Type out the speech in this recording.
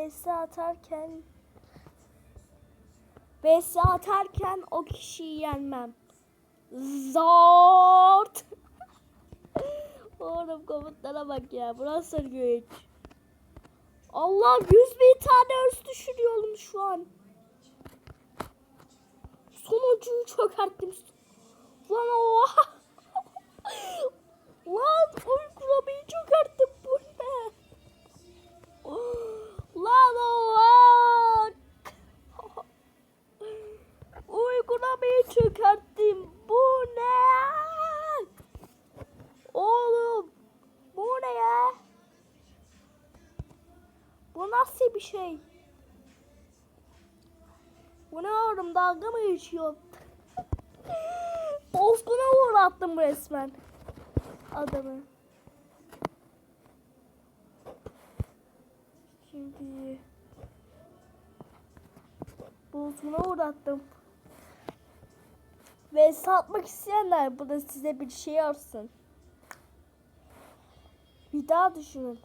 VS atarken VS atarken o kişiyi yenmem. Zort. Oğlum komutlara bak ya. Burası güç. Allah yüz bin tane örs düşürüyorum şu an. Sonuncuyu çökerttim. Lan oha. Çökerttim. Bu ne? Oğlum. Bu ne ya? Bu nasıl bir şey? Bu ne oğlum dalga mı geçiyorsun? Bozguna uğrattım resmen. Adamı. Şimdi bozguna uğrattım. Ve satmak isteyenler bu da size bir şey olsun. Bir daha düşünün.